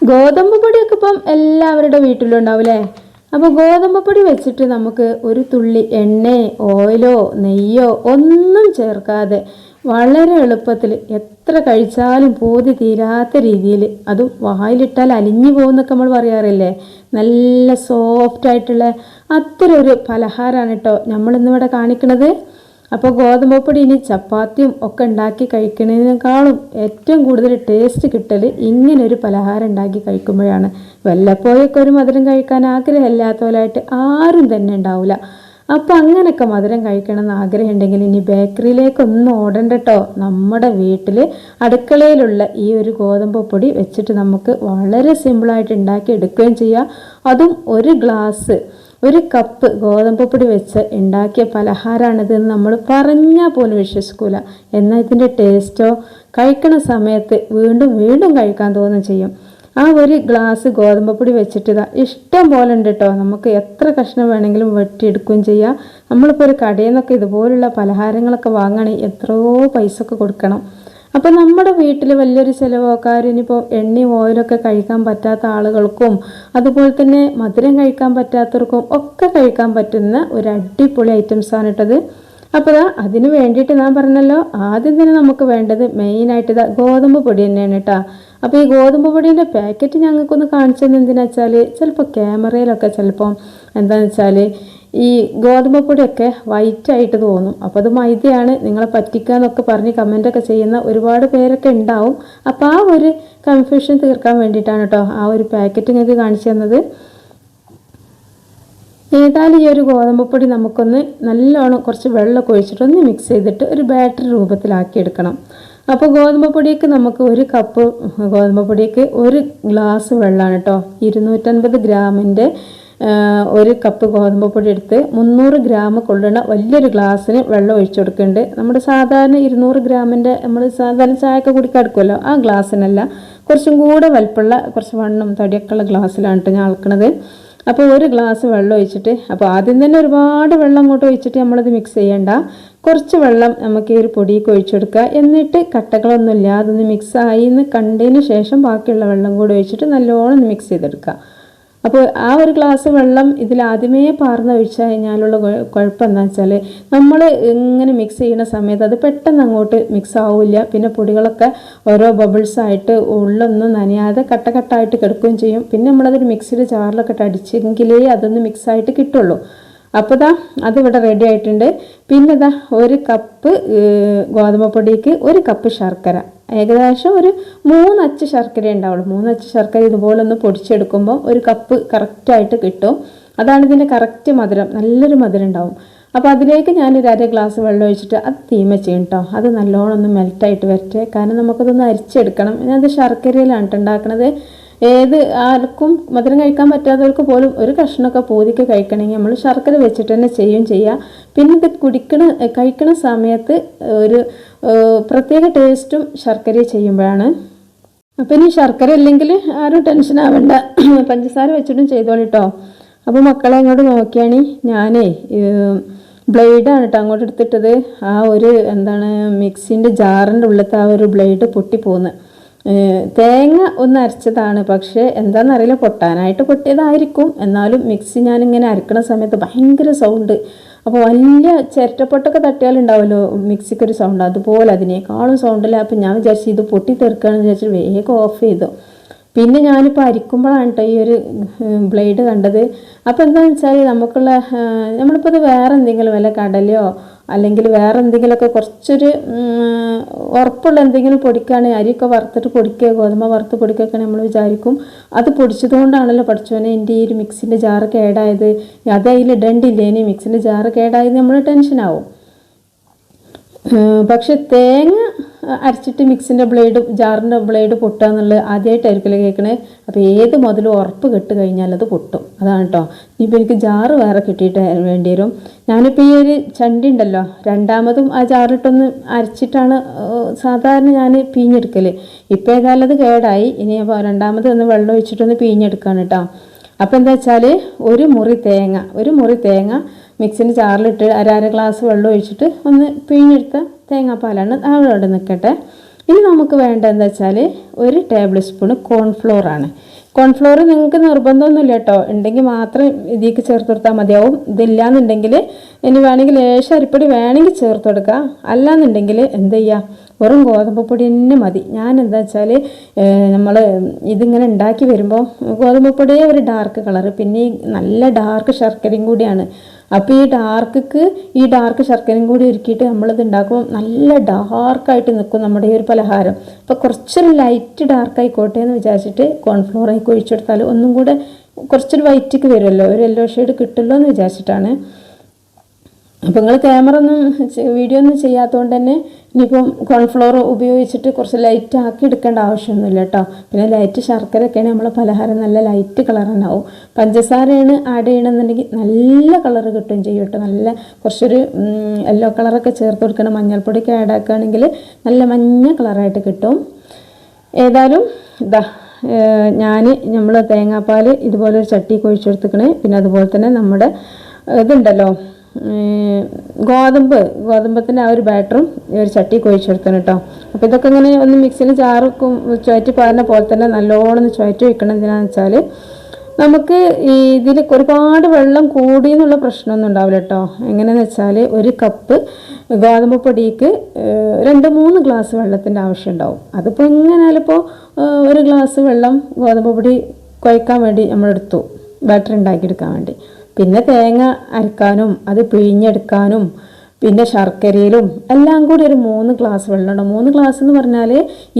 ഗോതമ്പ് പൊടിയൊക്കെ ഇപ്പം എല്ലാവരുടെ വീട്ടിലും ഉണ്ടാവും അല്ലേ അപ്പോൾ ഗോതമ്പ് പൊടി വെച്ചിട്ട് നമുക്ക് ഒരു തുള്ളി എണ്ണയോ ഓയിലോ നെയ്യോ ഒന്നും ചേർക്കാതെ വളരെ എളുപ്പത്തിൽ എത്ര കഴിച്ചാലും പോതി തീരാത്ത രീതിയിൽ അതും വായിലിട്ടാൽ അലിഞ്ഞു പോകുന്നൊക്കെ നമ്മൾ പറയാറില്ലേ? നല്ല സോഫ്റ്റ് ആയിട്ടുള്ള അത്തരം ഒരു പലഹാരമാണ് കേട്ടോ നമ്മളിന്നിവിടെ കാണിക്കണത്. അപ്പോൾ ഗോതമ്പ് പൊടി ഇനി ചപ്പാത്തിയും ഒക്കെ ഉണ്ടാക്കി കഴിക്കുന്നതിനേക്കാളും ഏറ്റവും കൂടുതൽ ടേസ്റ്റ് കിട്ടൽ ഇങ്ങനൊരു പലഹാരം ഉണ്ടാക്കി കഴിക്കുമ്പോഴാണ്. വല്ലപ്പോഴൊക്കെ ഒരു മധുരം കഴിക്കാൻ ആഗ്രഹമില്ലാത്തവരായിട്ട് ആരും തന്നെ ഉണ്ടാവില്ല അപ്പോൾ അങ്ങനെയൊക്കെ മധുരം കഴിക്കണം എന്ന് ആഗ്രഹമുണ്ടെങ്കിൽ ഇനി ബേക്കറിയിലേക്കൊന്നും ഓടണ്ട കേട്ടോ നമ്മുടെ വീട്ടിൽ അടുക്കളയിലുള്ള ഈ ഒരു ഗോതമ്പ് പൊടി വെച്ചിട്ട് നമുക്ക് വളരെ സിമ്പിളായിട്ട് ഉണ്ടാക്കി എടുക്കുകയും ചെയ്യാം. അതും ഒരു ഗ്ലാസ് ഒരു കപ്പ് ഗോതമ്പ് പൊടി വെച്ച് ഉണ്ടാക്കിയ പലഹാരമാണിത് എന്ന് നമ്മൾ പറഞ്ഞാൽ പോലും വിശ്വസിക്കൂല. എന്നാൽ ഇതിന്റെ ടേസ്റ്റോ കഴിക്കണ സമയത്ത് വീണ്ടും വീണ്ടും കഴിക്കാൻ തോന്നുകയും ചെയ്യും. ആ ഒരു ഗ്ലാസ് ഗോതമ്പ് പൊടി വെച്ചിട്ട് ഇതാ ഇഷ്ടം പോലെ ഉണ്ട് കേട്ടോ നമുക്ക് എത്ര കഷ്ണം വേണമെങ്കിലും വെട്ടിയെടുക്കുകയും ചെയ്യാം. നമ്മളിപ്പോൾ ഒരു കടയിൽ നിന്നൊക്കെ ഇതുപോലുള്ള പലഹാരങ്ങളൊക്കെ വാങ്ങണമെങ്കിൽ എത്രയോ പൈസ ഒക്കെ കൊടുക്കണം. അപ്പോൾ നമ്മുടെ വീട്ടിൽ വലിയൊരു ചിലവോക്കാർ ഇനിയിപ്പോൾ എണ്ണയും ഓയിലൊക്കെ കഴിക്കാൻ പറ്റാത്ത ആളുകൾക്കും അതുപോലെ തന്നെ മധുരം കഴിക്കാൻ പറ്റാത്തവർക്കും ഒക്കെ കഴിക്കാൻ പറ്റുന്ന ഒരു അടിപൊളി ഐറ്റംസ് ഐറ്റംസാണ് ഇട്ടത്. അപ്പോൾ ഇതാ അതിന് വേണ്ടിയിട്ട് ഞാൻ പറഞ്ഞല്ലോ ആദ്യം തന്നെ നമുക്ക് വേണ്ടത് മെയിനായിട്ട് ഇതാ ഗോതമ്പ് പൊടി തന്നെയാണ് കേട്ടോ. അപ്പോൾ ഈ ഗോതമ്പ് പൊടിയുടെ പാക്കറ്റ് ഞങ്ങൾക്കൊന്ന് കാണിച്ചത് എന്തിനാ വെച്ചാൽ ചിലപ്പോൾ ക്യാമറയിലൊക്കെ ചിലപ്പം എന്താണെന്ന് വെച്ചാൽ ഈ ഗോതമ്പ് പൊടിയൊക്കെ വൈറ്റ് ആയിട്ട് തോന്നും. അപ്പോൾ അത് മൈദയാണ് നിങ്ങളെ പറ്റിക്കാന്നൊക്കെ പറഞ്ഞ് കമന്റൊക്കെ ചെയ്യുന്ന ഒരുപാട് പേരൊക്കെ ഉണ്ടാവും. അപ്പോൾ ആ ഒരു കൺഫ്യൂഷൻ തീർക്കാൻ വേണ്ടിയിട്ടാണ് കേട്ടോ ആ ഒരു പാക്കറ്റ് നിങ്ങൾക്ക് കാണിച്ചു തന്നത്. ഏതായാലും ഈ ഒരു ഗോതമ്പ് പൊടി നമുക്കൊന്ന് നല്ലോണം കുറച്ച് വെള്ളമൊക്കെ ഒഴിച്ചിട്ട് ഒന്ന് മിക്സ് ചെയ്തിട്ട് ഒരു ബാറ്ററി രൂപത്തിലാക്കി എടുക്കണം. അപ്പോൾ ഗോതമ്പ് പൊടിയൊക്കെ നമുക്ക് ഒരു കപ്പ് ഗോതമ്പ് പൊടിയൊക്കെ ഒരു ഗ്ലാസ് വെള്ളമാണ് കേട്ടോ ഇരുന്നൂറ്റൻപത് ഗ്രാമിന്റെ ഒരു കപ്പ് ഗോതമ്പ് പൊടി എടുത്ത് മുന്നൂറ് ഗ്രാം കൊള്ളുന്ന വലിയൊരു ഗ്ലാസ്സിന് വെള്ളം ഒഴിച്ചു കൊടുക്കുന്നുണ്ട്. നമ്മുടെ സാധാരണ ഇരുന്നൂറ് ഗ്രാമിന്റെ നമ്മൾ സാധാരണ ചായയൊക്കെ കുടിക്കാൻ എടുക്കുമല്ലോ ആ ഗ്ലാസ്സിനല്ല. കുറച്ചും കൂടെ വലിപ്പമുള്ള കുറച്ച് വണ്ണം തടിയൊക്കെ ഉള്ള ഗ്ലാസ്സിലാണ് ഞാൻ അളക്കണത് അപ്പോൾ ഒരു ഗ്ലാസ് വെള്ളം ഒഴിച്ചിട്ട് അപ്പോൾ ആദ്യം തന്നെ ഒരുപാട് വെള്ളം അങ്ങോട്ട് ഒഴിച്ചിട്ട് നമ്മളത് മിക്സ് ചെയ്യേണ്ട. കുറച്ച് വെള്ളം നമുക്ക് ഈ ഒരു പൊടിയൊക്കെ ഒഴിച്ചെടുക്കുക എന്നിട്ട് കട്ടകളൊന്നുമില്ല അതൊന്ന് ഒന്ന് മിക്സ് ആയി എന്ന് കണ്ടതിന് ശേഷം ബാക്കിയുള്ള വെള്ളം കൂടി ഒഴിച്ചിട്ട് നല്ലോണം മിക്സ് ചെയ്തെടുക്കുക. അപ്പോൾ ആ ഒരു ഗ്ലാസ് വെള്ളം ഇതിൽ ആദ്യമേ പാർന്ന് ഒഴിച്ചു കഴിഞ്ഞാലുള്ള കുഴ- കുഴപ്പം എന്താ വെച്ചാൽ നമ്മൾ ഇങ്ങനെ മിക്സ് ചെയ്യുന്ന സമയത്ത് അത് പെട്ടെന്ന് അങ്ങോട്ട് മിക്സ് ആവില്ല. പിന്നെ പൊടികളൊക്കെ ഓരോ ബബിൾസ് ആയിട്ട് ഉള്ളൊന്നും നനയാതെ കട്ട കട്ടായിട്ട് കിടക്കുകയും ചെയ്യും. പിന്നെ നമ്മളതൊരു മിക്സിയുടെ ജാറിലൊക്കെ അടിച്ചെങ്കിലേ അതൊന്ന് മിക്സ് ആയിട്ട് കിട്ടുള്ളൂ. അപ്പോൾ ദാ അതിവിടെ റെഡി ആയിട്ടുണ്ട്. പിന്നെ ദാ ഒരു കപ്പ് ഗോതമ്പ് പൊടിക്ക് ഒരു കപ്പ് ശർക്കര. ഏകദേശം ഒരു മൂന്നച്ച് ശർക്കര ഉണ്ടാവുള്ളൂ. മൂന്നച്ച് ശർക്കര ഇതുപോലെ ഒന്ന് പൊടിച്ചെടുക്കുമ്പോൾ ഒരു കപ്പ് കറക്റ്റായിട്ട് കിട്ടും. അതാണ് ഇതിന്റെ കറക്റ്റ് മധുരം. നല്ലൊരു മധുരം ഉണ്ടാവും. അപ്പോൾ അതിലേക്ക് ഞാനൊരു അര ഗ്ലാസ് വെള്ളം ഒഴിച്ചിട്ട് അത് തീമ ചെയ്യും കേട്ടോ അത് നല്ലോണം ഒന്ന് മെൽറ്റായിട്ട് വരട്ടെ. കാരണം നമുക്കതൊന്ന് അരിച്ചെടുക്കണം. ഞാനത് ശർക്കരയിലാണ് ഉണ്ടാക്കണത്. ഏത് ആർക്കും മധുരം കഴിക്കാൻ പറ്റാത്തവർക്ക് പോലും ഒരു കഷ്ണമൊക്കെ പൂതിക്ക് കഴിക്കണമെങ്കിൽ നമ്മൾ ശർക്കര വെച്ചിട്ട് തന്നെ ചെയ്യും. ചെയ്യുക പിന്നെ ഇത് കുടിക്കണ കഴിക്കണ സമയത്ത് ഒരു പ്രത്യേക ടേസ്റ്റും ശർക്കര ചെയ്യുമ്പോഴാണ്. അപ്പം ഇനി ശർക്കര ഇല്ലെങ്കിൽ ആരും ടെൻഷൻ ആവണ്ട. പഞ്ചസാര വെച്ചിട്ടും ചെയ്തോളി കേട്ടോ അപ്പോൾ മക്കളെ അങ്ങോട്ട് നോക്കിയാണ്. ഞാനേ ബ്ലേഡാണ് കേട്ടോ അങ്ങോട്ട് എടുത്തിട്ടത്. ആ ഒരു എന്താണ് മിക്സിന്റെ ജാറിന്റെ ഉള്ളിലത്തെ ആ ഒരു ബ്ലേഡ് പൊട്ടിപ്പോകുന്നത് തേങ്ങ ഒന്ന് അരച്ചതാണ്. പക്ഷേ എന്താണെന്നറിയില്ല പൊട്ടാനായിട്ട് പൊട്ടിയതായിരിക്കും. എന്നാലും മിക്സി ഞാനിങ്ങനെ അരക്കണ സമയത്ത് ഭയങ്കര സൗണ്ട് അപ്പോൾ വലിയ ചിരട്ടപ്പൊട്ടൊക്കെ തട്ടിയാലുണ്ടാവുമല്ലോ മിക്സിക്ക് ഒരു സൗണ്ട് അതുപോലെ അതിനേക്കാളും സൗണ്ടില്ല അപ്പം ഞാൻ വിചാരിച്ചു ഇത് പൊട്ടി തീർക്കുകയാണെന്ന് വിചാരിച്ചിട്ട് വേഗം ഓഫ് ചെയ്തു. പിന്നെ ഞാനിപ്പോൾ അരിക്കുമ്പോഴാണ് കേട്ടോ ഈ ഒരു ബ്ലേഡ് കണ്ടത്. അപ്പോൾ എന്താണെന്ന് വെച്ചാൽ നമുക്കുള്ള നമ്മളിപ്പോൾ ഇത് വേറെ എന്തെങ്കിലും വല്ല കടലയോ അല്ലെങ്കിൽ വേറെ എന്തെങ്കിലുമൊക്കെ കുറച്ചൊരു ഉറപ്പുള്ള എന്തെങ്കിലും പൊടിക്കുകയാണെങ്കിൽ അരിയൊക്കെ വറുത്തിട്ട് പൊടിക്കുക ഗോതമ്പ് വറുത്ത് പൊടിക്കുകയൊക്കെ നമ്മൾ വിചാരിക്കും. അത് പൊടിച്ചതുകൊണ്ടാണല്ലോ പഠിച്ചോനെ എന്റെ ഈ ഒരു മിക്സിന്റെ ജാറ് കേടായത്. അത് അതിൽ ഇടണ്ടില്ലേ ഇനി മിക്സിന്റെ ജാറ് കേടായത് നമ്മൾ ടെൻഷനാവും. പക്ഷെ തേങ്ങ അരച്ചിട്ട് മിക്സിന്റെ ബ്ലേഡ് ജാറിന്റെ ബ്ലേഡ് പൊട്ടുക എന്നുള്ളത് ആദ്യമായിട്ടായിരിക്കില്ല കേൾക്കണേ. അപ്പോൾ ഏത് മുതലും ഉറപ്പ് കെട്ട് കഴിഞ്ഞാൽ അത് പൊട്ടും. അതാണ് കേട്ടോ. ഇനിയിപ്പോൾ എനിക്ക് ജാറ് വേറെ കിട്ടിയിട്ട് വേണ്ടി വരും. ഞാനിപ്പോൾ ഈ ഒരു ചണ്ടി ഉണ്ടല്ലോ രണ്ടാമതും ആ ജാറിട്ടൊന്ന് അരച്ചിട്ടാണ് സാധാരണ ഞാൻ പിഴിഞ്ഞെടുക്കൽ ഇപ്പോൾ ഏതായാലും അത് കേടായി. ഇനി അപ്പോൾ രണ്ടാമത് ഒന്ന് വെള്ളം ഒഴിച്ചിട്ടൊന്ന് പിഴിഞ്ഞെടുക്കാണ് കേട്ടോ. അപ്പോൾ എന്താ വെച്ചാൽ ഒരു മുറി തേങ്ങ ഒരു മുറി തേങ്ങ മിക്സിന്റെ ചാറിലിട്ട് അര അര ഗ്ലാസ് വെള്ളം ഒഴിച്ചിട്ട് ഒന്ന് പിഴിഞ്ഞെടുത്ത തേങ്ങാപ്പാലാണ് അവിടെ നിൽക്കട്ടെ. ഇനി നമുക്ക് വേണ്ട എന്താ വെച്ചാൽ ഒരു ടേബിൾ സ്പൂൺ കോൺഫ്ലോറാണ് കോൺഫ്ലോർ നിങ്ങൾക്ക് നിർബന്ധമൊന്നുമില്ല കേട്ടോ. ഉണ്ടെങ്കിൽ മാത്രം ഇതിലേക്ക് ചേർത്ത് കൊടുത്താൽ മതിയാവും. ഇതില്ലാന്നുണ്ടെങ്കിൽ ഇനി വേണമെങ്കിൽ ലേശം അരിപ്പൊടി വേണമെങ്കിൽ ചേർത്ത് കൊടുക്കുക. അല്ലാന്നുണ്ടെങ്കിൽ എന്ത് ചെയ്യുക വെറും ഗോതമ്പ് പൊടി തന്നെ മതി. ഞാൻ എന്താ വെച്ചാൽ നമ്മൾ ഇതിങ്ങനെ ഉണ്ടാക്കി വരുമ്പോൾ ഗോതമ്പ് പൊടിയെ ഒരു ഡാർക്ക് കളർ പിന്നെ നല്ല ഡാർക്ക് ശർക്കരയും കൂടിയാണ്. അപ്പോൾ ഈ ഡാർക്കിക്ക് ഈ ഡാർക്ക് ശർക്കരയും കൂടി ഒരുക്കിയിട്ട് നമ്മളിത് ഉണ്ടാക്കുമ്പോൾ നല്ല ഡാർക്കായിട്ട് നിൽക്കും നമ്മുടെ ഈ ഒരു പലഹാരം. അപ്പോൾ കുറച്ചൊരു ലൈറ്റ് ഡാർക്ക് ആയിക്കോട്ടെ എന്ന് വിചാരിച്ചിട്ട് കോൺഫ്ലോർ ആയി ഒഴിച്ചെടുത്താൽ ഒന്നും കൂടെ കുറച്ചൊരു വൈറ്റിക്ക് വരുമല്ലോ ഒരു യെല്ലോ ഷെയ്ഡ് കിട്ടുമല്ലോ എന്ന് വിചാരിച്ചിട്ടാണ്. അപ്പോൾ നിങ്ങൾ ക്യാമറ ഒന്നും വീഡിയോ ഒന്നും ചെയ്യാത്തതുകൊണ്ട് തന്നെ ഇനിയിപ്പം കോൺഫ്ലോർ ഉപയോഗിച്ചിട്ട് കുറച്ച് ലൈറ്റ് ആക്കി എടുക്കേണ്ട ആവശ്യമൊന്നുമില്ല കേട്ടോ പിന്നെ ലൈറ്റ് ശർക്കരയൊക്കെയാണ് നമ്മൾ പലഹാരം നല്ല ലൈറ്റ് കളർ ഉണ്ടാവും പഞ്ചസാരയാണ് ആഡ് ചെയ്യണമെന്നുണ്ടെങ്കിൽ നല്ല കളർ കിട്ടുകയും ചെയ്യും കേട്ടോ നല്ല കുറച്ചൊരു യെല്ലോ കളറൊക്കെ ചേർത്ത് കൊടുക്കണം. മഞ്ഞൾപ്പൊടിയൊക്കെ ആഡ് ആക്കുകയാണെങ്കിൽ നല്ല മഞ്ഞ കളറായിട്ട് കിട്ടും. ഏതായാലും ഇതാ ഞാൻ നമ്മൾ തേങ്ങാപ്പാൽ ഇതുപോലെ ഒരു ചട്ടി കൊഴിച്ചെടുത്തിക്കണേ. പിന്നെ അതുപോലെ തന്നെ നമ്മുടെ ഇതുണ്ടല്ലോ ഗോതമ്പ്. ഗോതമ്പത്തിന്റെ ആ ഒരു ബാറ്ററും ഈ ഒരു ചട്ടി കൊഴിച്ചെടുത്തണം കേട്ടോ. അപ്പോൾ ഇതൊക്കെ ഇങ്ങനെ ഒന്ന് മിക്സിയിൽ ചാറുക്കും ചുവറ്റി പാരുന്ന പോലെ തന്നെ നല്ലോണം ചുവറ്റി വെക്കണം എന്തിനാന്ന് വെച്ചാൽ നമുക്ക് ഇതിൽ ഒരുപാട് വെള്ളം കൂടി എന്നുള്ള പ്രശ്നമൊന്നും ഉണ്ടാവില്ല കേട്ടോ. എങ്ങനെയെന്ന് വെച്ചാൽ ഒരു കപ്പ് ഗോതമ്പ് പൊടിക്ക് രണ്ട് മൂന്ന് ഗ്ലാസ് വെള്ളത്തിന്റെ ആവശ്യം ഉണ്ടാവും. അതിപ്പോൾ എങ്ങനെയാലിപ്പോൾ ഒരു ഗ്ലാസ് വെള്ളം ഗോതമ്പ് പൊടി കുഴക്കാൻ വേണ്ടി നമ്മളെടുത്തു. ബാറ്റർ ഉണ്ടാക്കിയെടുക്കാൻ വേണ്ടി. പിന്നെ തേങ്ങ അരക്കാനും അത് പിഴിഞ്ഞെടുക്കാനും പിന്നെ ശർക്കരയിലും എല്ലാം കൂടി ഒരു മൂന്ന് ഗ്ലാസ് വെള്ളം വെള്ളമുണ്ട്. മൂന്ന് ഗ്ലാസ് എന്ന് പറഞ്ഞാൽ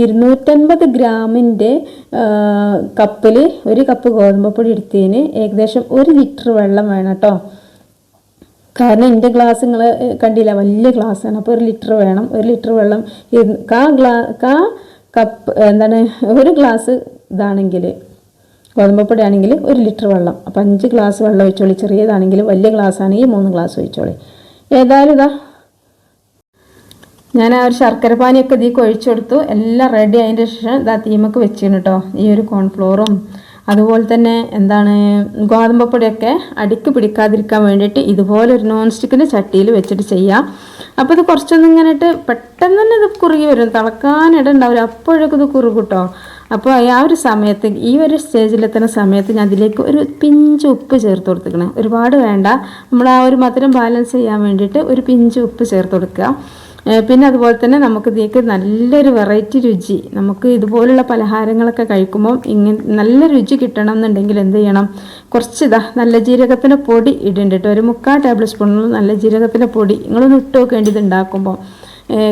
ഇരുന്നൂറ്റൻപത് ഗ്രാമിന്റെ കപ്പിൽ ഒരു കപ്പ് ഗോതമ്പ് പൊടി എടുത്തതിന് ഏകദേശം ഒരു ലിറ്റർ വെള്ളം വേണം കേട്ടോ കാരണം എന്റെ ഗ്ലാസ് നിങ്ങൾ കണ്ടില്ല വലിയ ഗ്ലാസ്സാണ് അപ്പോൾ ഒരു ലിറ്റർ വേണം. ഒരു ലിറ്റർ വെള്ളം കാ ഗ്ലാ കാ കപ്പ് എന്താണ് ഒരു ഗ്ലാസ് ഇതാണെങ്കിൽ ഗോതമ്പപ്പൊടി ആണെങ്കിൽ ഒരു ലിറ്റർ വെള്ളം. അപ്പോൾ അഞ്ച് ഗ്ലാസ് വെള്ളം ഒഴിച്ചോളി. ചെറിയതാണെങ്കിൽ വലിയ ഗ്ലാസ് ആണെങ്കിൽ മൂന്ന് ഗ്ലാസ് ഒഴിച്ചോളി. ഏതായാലും ഇതാ. ഞാൻ ആ ഒരു ശർക്കര പാനിയൊക്കെ ഇതിലേക്ക് ഒഴിച്ചു കൊടുത്തു. എല്ലാം റെഡി ആയതിന്റെ ശേഷം ഇതാ തീമൊക്കെ വെച്ചിരുന്നു കേട്ടോ ഈ ഒരു കോൺഫ്ലോറും അതുപോലെ തന്നെ എന്താണ് ഗോതമ്പപ്പൊടിയൊക്കെ അടിക്ക് പിടിക്കാതിരിക്കാൻ വേണ്ടിയിട്ട് ഇതുപോലെ ഒരു നോൺ സ്റ്റിക്കിന്റെ ചട്ടിയിൽ വെച്ചിട്ട് ചെയ്യാം. അപ്പോൾ ഇത് കുറച്ചൊന്നും ഇങ്ങനെ പെട്ടെന്ന് തന്നെ ഇത് കുറുകി വരും. തിളക്കാനിട അപ്പോഴൊക്കെ ഇത് കുറുകും കേട്ടോ അപ്പോൾ ആ ഒരു സമയത്ത് ഈ ഒരു സ്റ്റേജിലെത്തുന്ന സമയത്ത് ഞാൻ അതിലേക്ക് ഒരു പിഞ്ച് ഉപ്പ് ചേർത്ത് കൊടുത്തിക്കണം ഒരുപാട് വേണ്ട. നമ്മൾ ആ ഒരു മധുരം ബാലൻസ് ചെയ്യാൻ വേണ്ടിയിട്ട് ഒരു പിഞ്ച് ഉപ്പ് ചേർത്ത് കൊടുക്കുക. പിന്നെ അതുപോലെ തന്നെ നമുക്ക് ഇതിലേക്ക് നല്ലൊരു വെറൈറ്റി രുചി നമുക്ക് ഇതുപോലുള്ള പലഹാരങ്ങളൊക്കെ കഴിക്കുമ്പോൾ ഇങ്ങനെ നല്ല രുചി കിട്ടണം എന്നുണ്ടെങ്കിൽ എന്ത് ചെയ്യണം? കുറച്ച് ഇതാ നല്ല ജീരകത്തിന്റെ പൊടി ഇടേണ്ടിട്ട് ഒരു മുക്കാൽ ടേബിൾ സ്പൂണിൽ നല്ല ജീരകത്തിന്റെ പൊടി നിങ്ങളൊന്ന് ഇട്ട് ഉണ്ടാക്കുമ്പോൾ.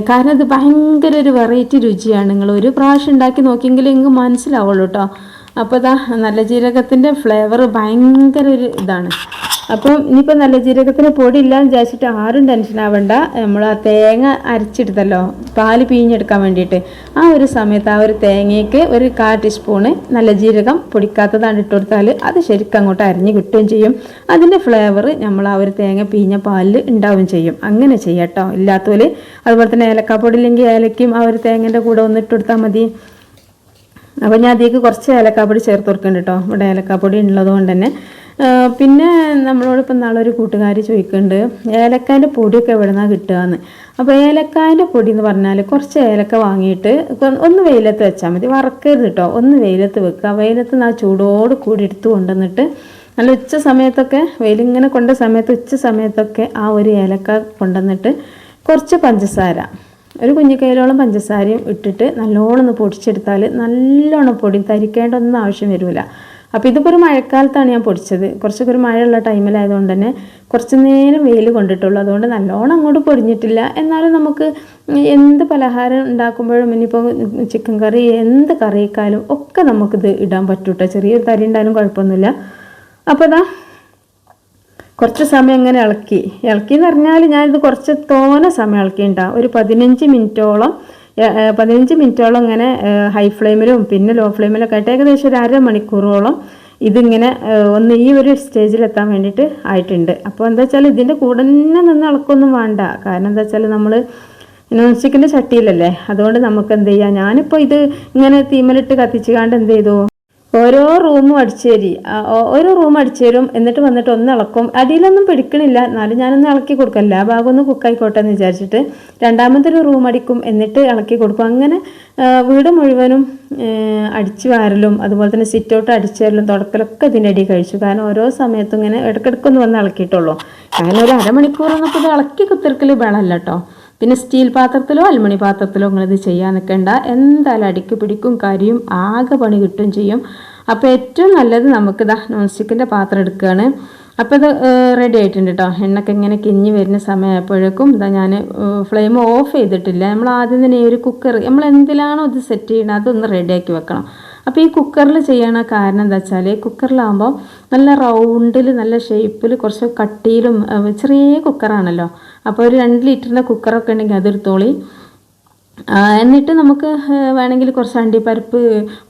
കാരണം ഇത് ഭയങ്കര ഒരു വെറൈറ്റി രുചിയാണ്. നിങ്ങൾ ഒരു പ്രാവശ്യം ഉണ്ടാക്കി നോക്കിയെങ്കിൽ നിങ്ങൾക്ക് മനസ്സിലാവുള്ളൂ കേട്ടോ അപ്പോൾ ഇതാ നല്ല ജീരകത്തിന്റെ ഫ്ലേവർ ഭയങ്കര ഒരു ഇതാണ്. അപ്പം ഇനിയിപ്പോൾ നല്ല ജീരകത്തിന് പൊടി ഇല്ലാന്ന് വിചാരിച്ചിട്ട് ആരും ടെൻഷൻ ആവണ്ട. നമ്മൾ ആ തേങ്ങ അരച്ചെടുത്തല്ലോ പാൽ പിഴിഞ്ഞെടുക്കാൻ വേണ്ടിയിട്ട്. ആ ഒരു സമയത്ത് ആ ഒരു തേങ്ങയ്ക്ക് ഒരു കാ ടീസ്പൂണ് നല്ല ജീരകം പൊടിക്കാത്തതാണ് ഇട്ട് കൊടുത്താൽ അത് ശരിക്കും അങ്ങോട്ട് അരിഞ്ഞ് കിട്ടുകയും ചെയ്യും. അതിന്റെ ഫ്ലേവർ നമ്മൾ ആ ഒരു തേങ്ങ പിഴിഞ്ഞ പാലിൽ ഉണ്ടാവുകയും ചെയ്യും. അങ്ങനെ ചെയ്യാം കേട്ടോ ഇല്ലാത്തപോലെ അതുപോലെ തന്നെ ഏലക്കാപ്പൊടി ഇല്ലെങ്കിൽ ഏലക്കും ആ ഒരു തേങ്ങന്റെ കൂടെ ഒന്ന് ഇട്ട് കൊടുത്താൽ മതി. അപ്പോൾ ഞാൻ അതിലേക്ക് കുറച്ച് ഏലക്കാപ്പൊടി ചേർത്ത് കൊടുക്കുന്നുണ്ട് കേട്ടോ ഇവിടെ ഏലക്കാപ്പൊടി ഉള്ളത് കൊണ്ട് തന്നെ പിന്നെ നമ്മളോട് ഇപ്പം നാളെ ഒരു കൂട്ടുകാരി ചോദിക്കുന്നുണ്ട് ഏലക്കായന്റെ പൊടിയൊക്കെ എവിടെ നിന്നാണ് കിട്ടുകയെന്ന് അപ്പോൾ ഏലക്കായന്റെ പൊടി എന്ന് പറഞ്ഞാൽ കുറച്ച് ഏലക്ക വാങ്ങിയിട്ട് ഒന്ന് വെയിലത്ത് വെച്ചാൽ മതി വറക്കരുത് കേട്ടോ ഒന്ന് വെയിലത്ത് വെക്കുക വെയിലത്ത് നിന്ന് ആ ചൂടോട് കൂടി എടുത്ത് കൊണ്ടുവന്നിട്ട് നല്ല ഉച്ച സമയത്തൊക്കെ വെയിലിങ്ങനെ കൊണ്ട സമയത്ത് ഉച്ച സമയത്തൊക്കെ ആ ഒരു ഏലക്ക കൊണ്ടുവന്നിട്ട് കുറച്ച് പഞ്ചസാര ഒരു കുഞ്ഞിക്കൈയിലോളം പഞ്ചസാരയും ഇട്ടിട്ട് നല്ലോണം ഒന്ന് പൊടിച്ചെടുത്താൽ നല്ലോണം പൊടി തരിക്കേണ്ട ഒന്നും ആവശ്യം വരില്ല അപ്പോൾ ഇതിപ്പോൾ ഒരു മഴക്കാലത്താണ് ഞാൻ പൊടിച്ചത്. കുറച്ചൊക്കെ ഒരു മഴയുള്ള ടൈമിലായതുകൊണ്ട് തന്നെ കുറച്ച് നേരം വെയിൽ കൊണ്ടിട്ടുള്ളൂ. അതുകൊണ്ട് നല്ലോണം അങ്ങോട്ട് പൊടിഞ്ഞിട്ടില്ല. എന്നാലും നമുക്ക് എന്ത് പലഹാരം ഉണ്ടാക്കുമ്പോഴും ഇനിയിപ്പോൾ ചിക്കൻ കറി എന്ത് കറിയേക്കാലും ഒക്കെ നമുക്കിത് ഇടാൻ പറ്റൂട്ടോ. ചെറിയൊരു തരി ഉണ്ടായാലും കുഴപ്പമൊന്നുമില്ല. അപ്പോൾ അതാ കുറച്ച് സമയം ഇങ്ങനെ ഇളക്കി. ഇളക്കി എന്ന് പറഞ്ഞാൽ ഞാനിത് കുറച്ച് തോനെ സമയം ഇളക്കിയിട്ടുണ്ടാവും ഒരു പതിനഞ്ച് മിനിറ്റോളം പതിനഞ്ച് മിനിറ്റോളം ഇങ്ങനെ ഹൈ ഫ്ലെയിമിലും പിന്നെ ലോ ഫ്ലെയിമിലൊക്കെ ആയിട്ട് ഏകദേശം ഒരു അരമണിക്കൂറോളം ഇതിങ്ങനെ ഒന്ന് ഈ ഒരു സ്റ്റേജിലെത്താൻ വേണ്ടിയിട്ട് ആയിട്ടുണ്ട്. അപ്പോൾ എന്താ വെച്ചാൽ ഇതിന്റെ കൂടെ തന്നെ നിന്ന് ഇളക്കൊന്നും വേണ്ട. കാരണം എന്താ വെച്ചാൽ നമ്മൾ നോൺ സ്റ്റിക്കിന്റെ ചട്ടിയിലല്ലേ? അതുകൊണ്ട് നമുക്ക് എന്ത് ചെയ്യാം? ഞാനിപ്പോൾ ഇത് ഇങ്ങനെ തീമലിട്ട് കത്തിച്ചുകാണ്ട് എന്ത് ചെയ്തു? ഓരോ റൂമും അടിച്ചേരി. ഓരോ റൂം അടിച്ചേരും എന്നിട്ട് വന്നിട്ട് ഒന്ന് ഇളക്കും. അടിയിലൊന്നും പിടിക്കണില്ല. എന്നാലും ഞാനൊന്ന് ഇളക്കി കൊടുക്കും. എല്ലാ ഭാഗം ഒന്ന് കുക്കായിക്കോട്ടെ എന്ന് വിചാരിച്ചിട്ട് രണ്ടാമത്തെ ഒരു റൂം അടിക്കും എന്നിട്ട് ഇളക്കി കൊടുക്കും. അങ്ങനെ വീട് മുഴുവനും അടിച്ച് വാരലും അതുപോലെ തന്നെ സിറ്റ് ഔട്ട് അടിച്ചു വരലും തുടക്കലൊക്കെ ഇതിന്റെ അടി കഴിച്ചു. കാരണം ഓരോ സമയത്തും ഇങ്ങനെ ഇടയ്ക്കിടയ്ക്കൊന്ന് വന്ന് ഇളക്കിയിട്ടുള്ളൂ. കാരണം ഒരു അരമണിക്കൂറൊന്നും ഇത് ഇളക്കി കുത്തിരിക്കൽ വേണമല്ലോ കേട്ടോ. പിന്നെ സ്റ്റീൽ പാത്രത്തിലോ അലുമിണി പാത്രത്തിലോ നിങ്ങളിത് ചെയ്യാൻ നിൽക്കേണ്ട. എന്തായാലും അടിക്ക് പിടിക്കും കരിയും ആകെ പണി കിട്ടും ചെയ്യും. അപ്പോൾ ഏറ്റവും നല്ലത് നമുക്ക് ഇതാ നോൺ സ്റ്റിക്കിന്റെ പാത്രം എടുക്കുകയാണ് അപ്പോൾ ഇത് റെഡി ആയിട്ടുണ്ട് കേട്ടോ എണ്ണൊക്കെ ഇങ്ങനെ കിഞ്ഞ് വരുന്ന സമയമായപ്പോഴേക്കും ഇതാ ഞാൻ ഫ്ലെയിം ഓഫ് ചെയ്തിട്ടില്ല. നമ്മൾ ആദ്യം തന്നെ ഈ ഒരു കുക്കർ നമ്മൾ എന്തിലാണോ ഇത് സെറ്റ് ചെയ്യണത് അതൊന്ന് ആക്കി വെക്കണം. അപ്പോൾ ഈ കുക്കറിൽ ചെയ്യണ കാരണം എന്താ വെച്ചാൽ കുക്കറിലാകുമ്പോൾ നല്ല റൗണ്ടിൽ നല്ല ഷേപ്പിൽ കുറച്ച് കട്ടിയിലും ചെറിയ കുക്കറാണല്ലോ അപ്പോൾ ഒരു രണ്ട് ലിറ്ററിന്റെ കുക്കറൊക്കെ ഉണ്ടെങ്കിൽ അതെടുത്തോളി എന്നിട്ട് നമുക്ക് വേണമെങ്കിൽ കുറച്ച് അണ്ടിപ്പരിപ്പ്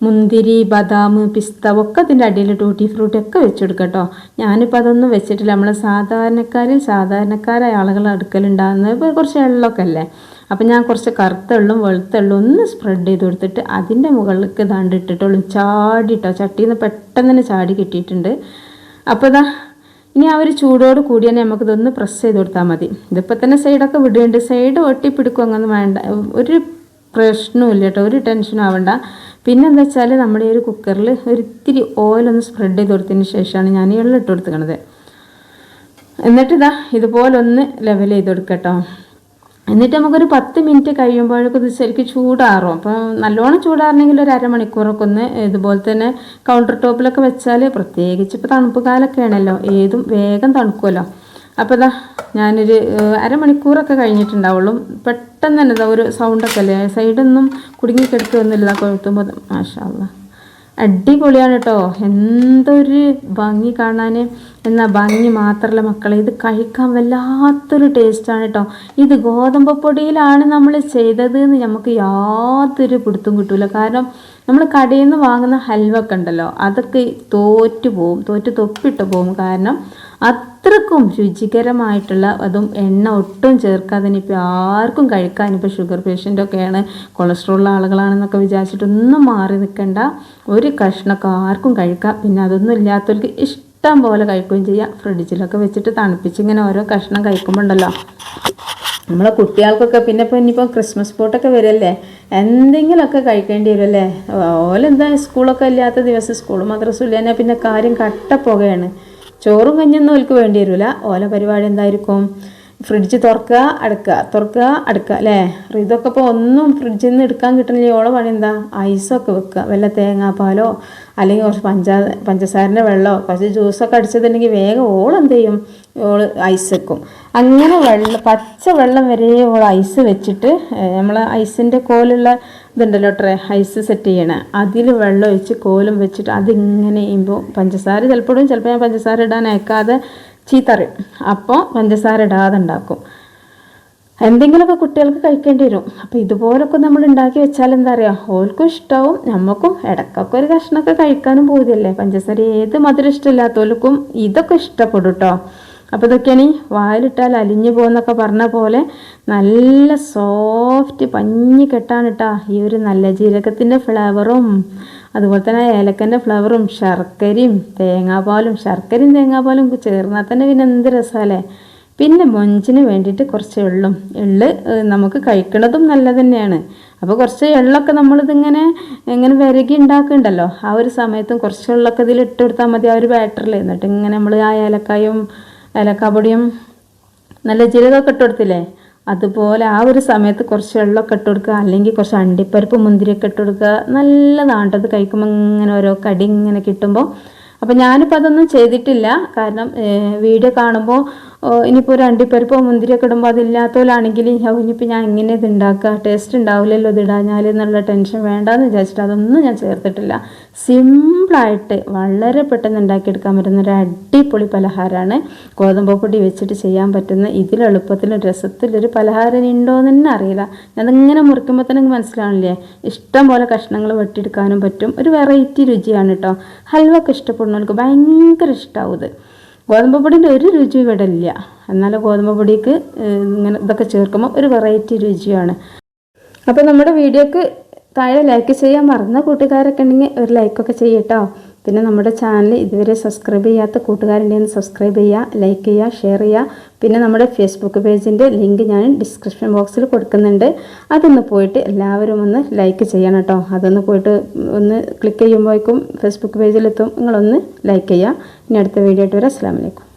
മുന്തിരി ബദാം പിസ്ത ഒക്കെ അതിന്റെ അടിയിൽ ടൂട്ടി ഫ്രൂട്ടി ഒക്കെ വെച്ചെടുക്കുക കേട്ടോ ഞാനിപ്പോൾ അതൊന്നും വെച്ചിട്ടില്ല. നമ്മൾ സാധാരണക്കാരിൽ സാധാരണക്കാരായ ആളുകൾ അടുക്കലുണ്ടാകുന്നത് ഇപ്പോൾ കുറച്ച് എള്ളൊക്കെ അല്ലേ? അപ്പം ഞാൻ കുറച്ച് കറുത്ത എള്ളും വെളുത്ത എള്ളും ഒന്ന് സ്പ്രെഡ് ചെയ്ത് കൊടുത്തിട്ട് അതിന്റെ മുകളിലേക്ക് ദാണ്ട് ഇട്ടിട്ടുള്ളൂ. ചാടിട്ടോ. ചട്ടിയിൽ നിന്ന് പെട്ടെന്ന് തന്നെ ചാടി കിട്ടിയിട്ടുണ്ട്. അപ്പോൾ ഇതാ ഇനി ആ ഒരു ചൂടോട് കൂടി തന്നെ നമുക്കിതൊന്ന് പ്രസ് ചെയ്ത് കൊടുത്താൽ മതി. ഇതിപ്പോൾ തന്നെ സൈഡൊക്കെ വിടുന്നുണ്ട്. സൈഡ് ഒട്ടിപ്പിടിക്കും അങ്ങനെ വേണ്ട. ഒരു പ്രശ്നവും കേട്ടോ. ഒരു ടെൻഷനും ആവണ്ട. പിന്നെ എന്താ വെച്ചാൽ നമ്മുടെ ഈ ഒരു കുക്കറിൽ ഒരിത്തിരി ഓയിലൊന്ന് സ്പ്രെഡ് ചെയ്ത് കൊടുത്തതിന് ശേഷമാണ് ഞാൻ എള്ളിട്ട് കൊടുത്തുക്കണത് എന്നിട്ട് ഇതുപോലൊന്ന് ലെവൽ ചെയ്ത് കൊടുക്കട്ടോ എന്നിട്ട് നമുക്കൊരു പത്ത് മിനിറ്റ് കഴിയുമ്പോഴേക്കും ഇത് ശരിക്കും ചൂടാറും. അപ്പം നല്ലോണം ചൂടാറണമെങ്കിൽ ഒരു അരമണിക്കൂറൊക്കെ ഒന്ന് ഇതുപോലെ തന്നെ കൗണ്ടർ ടോപ്പിലൊക്കെ വെച്ചാൽ പ്രത്യേകിച്ച് ഇപ്പോൾ തണുപ്പ് കാലമൊക്കെ ആണല്ലോ ഏതും വേഗം തണുക്കുമല്ലോ. അപ്പോൾ ഇതാ ഞാനൊരു അരമണിക്കൂറൊക്കെ കഴിഞ്ഞിട്ടുണ്ടാവുള്ളൂ. പെട്ടെന്ന് തന്നെ ഇതാ ഒരു സൗണ്ടൊക്കെ അല്ലേ? സൈഡൊന്നും കുടുങ്ങിക്കെടുക്കുകയൊന്നുമില്ല കൊഴുത്തുമ്പോൾ മാഷാള്ള അടിപൊളിയാണ് കേട്ടോ എന്തൊരു ഭംഗി കാണാൻ എന്നാൽ ഭംഗി മാത്രമല്ല മക്കളെ ഇത് കഴിക്കാൻ വല്ലാത്തൊരു ടേസ്റ്റാണ് കേട്ടോ ഇത് ഗോതമ്പ് പൊടിയിലാണ് നമ്മൾ ചെയ്തത് എന്ന് നമുക്ക് യാതൊരു പിടുത്തും കിട്ടൂല. കാരണം നമ്മൾ കടയിൽ നിന്ന് വാങ്ങുന്ന ഹൽവ ഒക്കെ ഉണ്ടല്ലോ അതൊക്കെ തോറ്റു പോവും തോറ്റു തൊപ്പിട്ട് പോവും. കാരണം അത്രക്കും രുചികരമായിട്ടുള്ള അതും എണ്ണ ഒട്ടും ചേർക്കാതെ ഇപ്പോൾ ആർക്കും കഴിക്കാൻ ഇപ്പോൾ ഷുഗർ പേഷ്യന്റൊക്കെയാണ് കൊളസ്ട്രോൾ ഉള്ള ആളുകളാണെന്നൊക്കെ വിചാരിച്ചിട്ടൊന്നും മാറി നിൽക്കേണ്ട ഒരു കഷ്ണമൊക്കെ ആർക്കും കഴിക്കാം. പിന്നെ അതൊന്നും ഇല്ലാത്തവർക്ക് ഇഷ്ടം പോലെ കഴിക്കുകയും ചെയ്യാം. ഫ്രിഡ്ജിലൊക്കെ വെച്ചിട്ട് തണുപ്പിച്ച് ഇങ്ങനെ ഓരോ കഷ്ണം കഴിക്കുമ്പോൾ ഉണ്ടല്ലോ നമ്മളെ കുട്ടികൾക്കൊക്കെ പിന്നെ ഇപ്പോൾ ഇനിയിപ്പോൾ ക്രിസ്മസ് പോട്ടൊക്കെ വരുമല്ലേ എന്തെങ്കിലുമൊക്കെ കഴിക്കേണ്ടി വരുമല്ലേ? ഓലെന്താ സ്കൂളൊക്കെ ഇല്ലാത്ത ദിവസം സ്കൂൾ മദ്രസും ഇല്ല പിന്നെ കാര്യം കട്ടപ്പുകയാണ് ചോറും കഞ്ഞൊന്നും ഓൽക്ക് വേണ്ടി വരില്ല ഓല പരിപാടി എന്തായിരിക്കും? ഫ്രിഡ്ജ് തുറക്കുക അടുക്കുക. തുറക്കുക അടുക്കുക അല്ലേ? ഇതൊക്കെ ഇപ്പോൾ ഒന്നും ഫ്രിഡ്ജിൽ നിന്ന് എടുക്കാൻ കിട്ടണില്ല. ഓളെ പണി എന്താ? ഐസൊക്കെ വെക്കുക. വല്ല തേങ്ങാപ്പാലോ അല്ലെങ്കിൽ കുറച്ച് പഞ്ചാ പഞ്ചസാരന്റെ വെള്ളമോ കുറച്ച് ജ്യൂസൊക്കെ അടിച്ചതുണ്ടെങ്കിൽ വേഗം ഓൾ എന്ത് ചെയ്യും? ഓൾ ഐസ് വെക്കും. അങ്ങനെ വെള്ളം പച്ച വെള്ളം വരെ ഓൾ ഐസ് വെച്ചിട്ട് നമ്മൾ ഐസിന്റെ കോലുള്ള ഇതുണ്ടല്ലോ ട്രേ ഐസ് സെറ്റ് ചെയ്യണേ. അതിൽ വെള്ളം ഒഴിച്ച് കോലും വെച്ചിട്ട് അതിങ്ങനെ ചെയ്യുമ്പോൾ പഞ്ചസാര ചിലപ്പോഴും ചിലപ്പോൾ ഞാൻ പഞ്ചസാര ഇടാൻ അയക്കാതെ ചീത്തറിയും അപ്പോൾ പഞ്ചസാര ഇടാതെ ഉണ്ടാക്കും എന്തെങ്കിലുമൊക്കെ കുട്ടികൾക്ക് കഴിക്കേണ്ടി വരും. അപ്പോൾ ഇതുപോലൊക്കെ നമ്മൾ ഉണ്ടാക്കി വെച്ചാൽ എന്താ പറയുക ഓൾക്കും ഇഷ്ടമാവും നമുക്കും ഇടക്കൊക്കെ ഒരു കഷ്ണമൊക്കെ കഴിക്കാനും പോതിയല്ലേ? പഞ്ചസാര ഏത് മധുരം ഇഷ്ടമില്ലാത്തവർക്കും ഇതൊക്കെ ഇഷ്ടപ്പെടും കേട്ടോ അപ്പോൾ ഇതൊക്കെയാണ് ഈ വായിലിട്ടാൽ അലിഞ്ഞു പോകുന്നൊക്കെ പറഞ്ഞ പോലെ നല്ല സോഫ്റ്റ് പഞ്ഞി കെട്ടാണ് കേട്ടോ ഈ ഒരു നല്ല ജീരകത്തിന്റെ ഫ്ലേവറും അതുപോലെ തന്നെ ഏലക്കന്റെ ഫ്ലവറും ശർക്കരയും തേങ്ങാപ്പാലും ശർക്കരയും തേങ്ങാപ്പാലും ചേർന്നാൽ തന്നെ പിന്നെ എന്ത് രസമല്ലേ? പിന്നെ മൊഞ്ചിന് വേണ്ടിയിട്ട് കുറച്ച് എള്ളും. എള്ള് നമുക്ക് കഴിക്കണതും നല്ല തന്നെയാണ്. അപ്പോൾ കുറച്ച് എള്ളൊക്കെ നമ്മളിതിങ്ങനെ ഇങ്ങനെ വിരകി ഉണ്ടാക്കുന്നുണ്ടല്ലോ ആ ഒരു സമയത്തും കുറച്ച് എള്ളൊക്കെ ഇതിൽ ഇട്ട് കൊടുത്താൽ മതി ആ ഒരു ബാറ്ററിൽ എന്നിട്ട് ഇങ്ങനെ നമ്മൾ ആ ഏലക്കായും ഏലക്കാപ്പൊടിയും നല്ല ജീരകമൊക്കെ ഇട്ട് കൊടുത്തില്ലേ? അതുപോലെ ആ ഒരു സമയത്ത് കുറച്ച് വെള്ളമൊക്കെ ഇട്ട് കൊടുക്കുക അല്ലെങ്കിൽ കുറച്ച് അണ്ടിപ്പരിപ്പ് മുന്തിരിയൊക്കെ ഇട്ട് കൊടുക്കുക. നല്ലതാണ് ട്ടോ കഴിക്കുമ്പോൾ ഇങ്ങനെ ഓരോ കടി ഇങ്ങനെ കിട്ടുമ്പോൾ. അപ്പം ഞാനിപ്പോൾ അതൊന്നും ചെയ്തിട്ടില്ല. കാരണം വീഡിയോ കാണുമ്പോൾ ഇനിയിപ്പോൾ ഒരു അണ്ടിപ്പരിപ്പോ മുന്തിരിയൊക്കെ ഇടുമ്പോൾ അതില്ലാത്തവരാണെങ്കിൽ ഇനിയിപ്പോൾ ഞാൻ എങ്ങനെ ഇത് ഉണ്ടാക്കുക ടേസ്റ്റ് ഉണ്ടാവില്ലല്ലോ ഇത് ഇടാഞ്ഞാൽ എന്നുള്ള ടെൻഷൻ വേണ്ടാന്ന് വിചാരിച്ചിട്ട് അതൊന്നും ഞാൻ ചേർത്തിട്ടില്ല. സിമ്പിളായിട്ട് വളരെ പെട്ടെന്ന് ഉണ്ടാക്കിയെടുക്കാൻ പറ്റുന്ന ഒരു അടിപൊളി പലഹാരമാണ് ഗോതമ്പ് പൊടി വെച്ചിട്ട് ചെയ്യാൻ പറ്റുന്ന ഇതിലെളുപ്പത്തിലും രസത്തിലൊരു പലഹാരം ഉണ്ടോ എന്ന് തന്നെ അറിയില്ല. അതിങ്ങനെ മുറിക്കുമ്പോൾ തന്നെ എനിക്ക് മനസ്സിലാവില്ലേ ഇഷ്ടം പോലെ കഷ്ണങ്ങൾ വെട്ടിയെടുക്കാനും പറ്റും. ഒരു വെറൈറ്റി രുചിയാണ് കേട്ടോ ഹൽവ ഒക്കെ ഇഷ്ടപ്പെടുന്നവർക്ക് ഭയങ്കര ഇഷ്ടമാവും ഗോതമ്പ് പൊടിന്റെ ഒരു രുചി ഇവിടെ ഇല്ല. എന്നാലും ഗോതമ്പ് പൊടിക്ക് ഇങ്ങനെ ഇതൊക്കെ ചേർക്കുമ്പോൾ ഒരു വെറൈറ്റി രുചിയാണ്. അപ്പോൾ നമ്മുടെ വീഡിയോക്ക് താഴെ ലൈക്ക് ചെയ്യാൻ മറന്ന കൂട്ടുകാരൊക്കെ ഉണ്ടെങ്കിൽ ഒരു ലൈക്കൊക്കെ ചെയ്യട്ടോ. പിന്നെ നമ്മുടെ ചാനൽ ഇതുവരെ സബ്സ്ക്രൈബ് ചെയ്യാത്ത കൂട്ടുകാരുണ്ടെങ്കിൽ സബ്സ്ക്രൈബ് ചെയ്യുക ലൈക്ക് ചെയ്യുക ഷെയർ ചെയ്യുക. പിന്നെ നമ്മുടെ ഫേസ്ബുക്ക് പേജിന്റെ ലിങ്ക് ഞാൻ ഡിസ്ക്രിപ്ഷൻ ബോക്സിൽ കൊടുക്കുന്നുണ്ട്. അതൊന്ന് പോയിട്ട് എല്ലാവരും ഒന്ന് ലൈക്ക് ചെയ്യണം കേട്ടോ. അതൊന്ന് പോയിട്ട് ഒന്ന് ക്ലിക്ക് ചെയ്യുമ്പോഴേക്കും ഫേസ്ബുക്ക് പേജിലെത്തും നിങ്ങളൊന്ന് ലൈക്ക് ചെയ്യുക. ഇനി അടുത്ത വീഡിയോ ആയിട്ട് വരാം. അസ്സാം വലൈക്കും